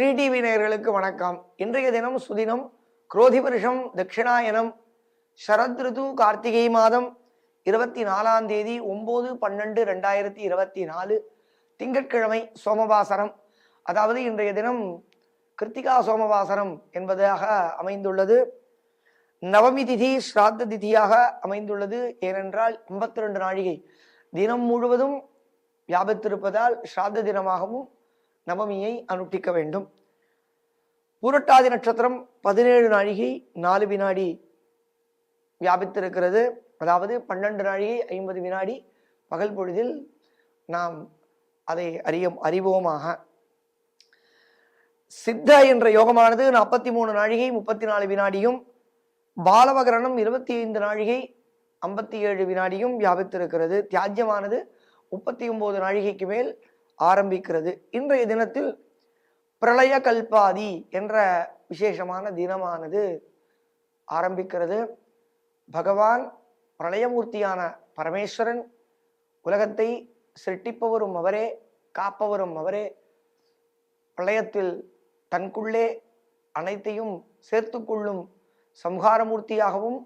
Sri TV நேயர்களுக்கு வணக்கம். இன்றைய தினம் சுதினம் குரோதி வருஷம் தட்சிணாயனம் சரத் ரிது கார்த்திகை மாதம் இருபத்தி நாலாம் தேதி ஒம்பது பன்னெண்டு ரெண்டாயிரத்தி இருபத்தி நாலு திங்கட்கிழமை சோமவாசரம். அதாவது இன்றைய தினம் கிருத்திகா சோமவாசரம் என்பதாக அமைந்துள்ளது. நவமி திதி ஸ்ராத்த திதியாக அமைந்துள்ளது. ஏனென்றால் எண்பத்தி ரெண்டு நாழிகை. தினம் முழுவதும் வியாபித்திருப்பதால் ஸ்ராத்த தினமாகவும் நவமியை அனுஷ்டிக்க வேண்டும். பூரட்டாதி நட்சத்திரம் பதினேழு நாழிகை நாலு வினாடி வியாபித்திருக்கிறது. அதாவது பன்னெண்டு நாழிகை ஐம்பது வினாடி பகல் பொழுதில் நாம் அதை அறிய அறிவோமாக. சித்த என்ற யோகமானது நாற்பத்தி மூணு நாழிகை முப்பத்தி நாலு வினாடியும் பாலவகரணம் இருபத்தி ஐந்து நாழிகை ஐம்பத்தி ஏழு வினாடியும் வியாபித்திருக்கிறது. தியாஜ்யமானது முப்பத்தி ஒம்பது நாழிகைக்கு மேல் ஆரம்பிக்கிறது. இன்றைய தினத்தில் பிரளய கல்பாதி என்ற விசேஷமான தினமானது ஆரம்பிக்கிறது. பகவான் பிரளயமூர்த்தியான பரமேஸ்வரன் உலகத்தை சிருட்டிப்பவரும் அவரே காப்பவரும் அவரே பிரளயத்தில் தனக்குள்ளே அனைத்தையும் சேர்த்துக்கொள்ளும் சம்ஹாரமூர்த்தியாகவும்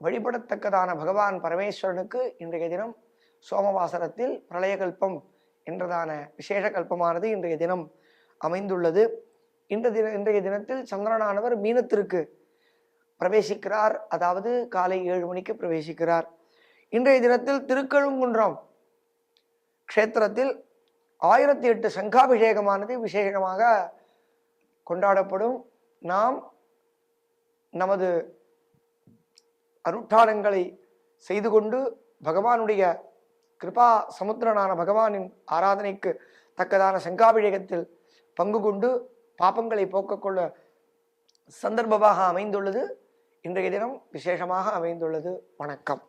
வழிபடத்தக்கதான பகவான் பரமேஸ்வரனுக்கு இன்றைய தினம் சோமவாசரத்தில் பிரளயகல்பம் என்றதான விசேஷ கல்பமானது இன்றைய தினம் அமைந்துள்ளது. இன்றைய தின இன்றைய தினத்தில் சந்திரனானவர் மீனத்திற்கு பிரவேசிக்கிறார். அதாவது காலை ஏழு மணிக்கு பிரவேசிக்கிறார். இன்றைய தினத்தில் திருக்கழுங்குன்றம் க்ஷேத்திரத்தில் ஆயிரத்தி எட்டு சங்காபிஷேகமானது விசேஷமாக கொண்டாடப்படும். நாம் நமது அருட்டாளங்களை செய்து கொண்டு பகவானுடைய கிருபா சமுத்திரனான பகவானின் ஆராதனைக்கு தக்கதான சங்காபிஷேகத்தில் பங்கு கொண்டு பாப்பங்களை போக்கக்கொள்ள சந்தர்ப்பமாக அமைந்துள்ளது. இன்றைய தினம் விசேஷமாக அமைந்துள்ளது. வணக்கம்.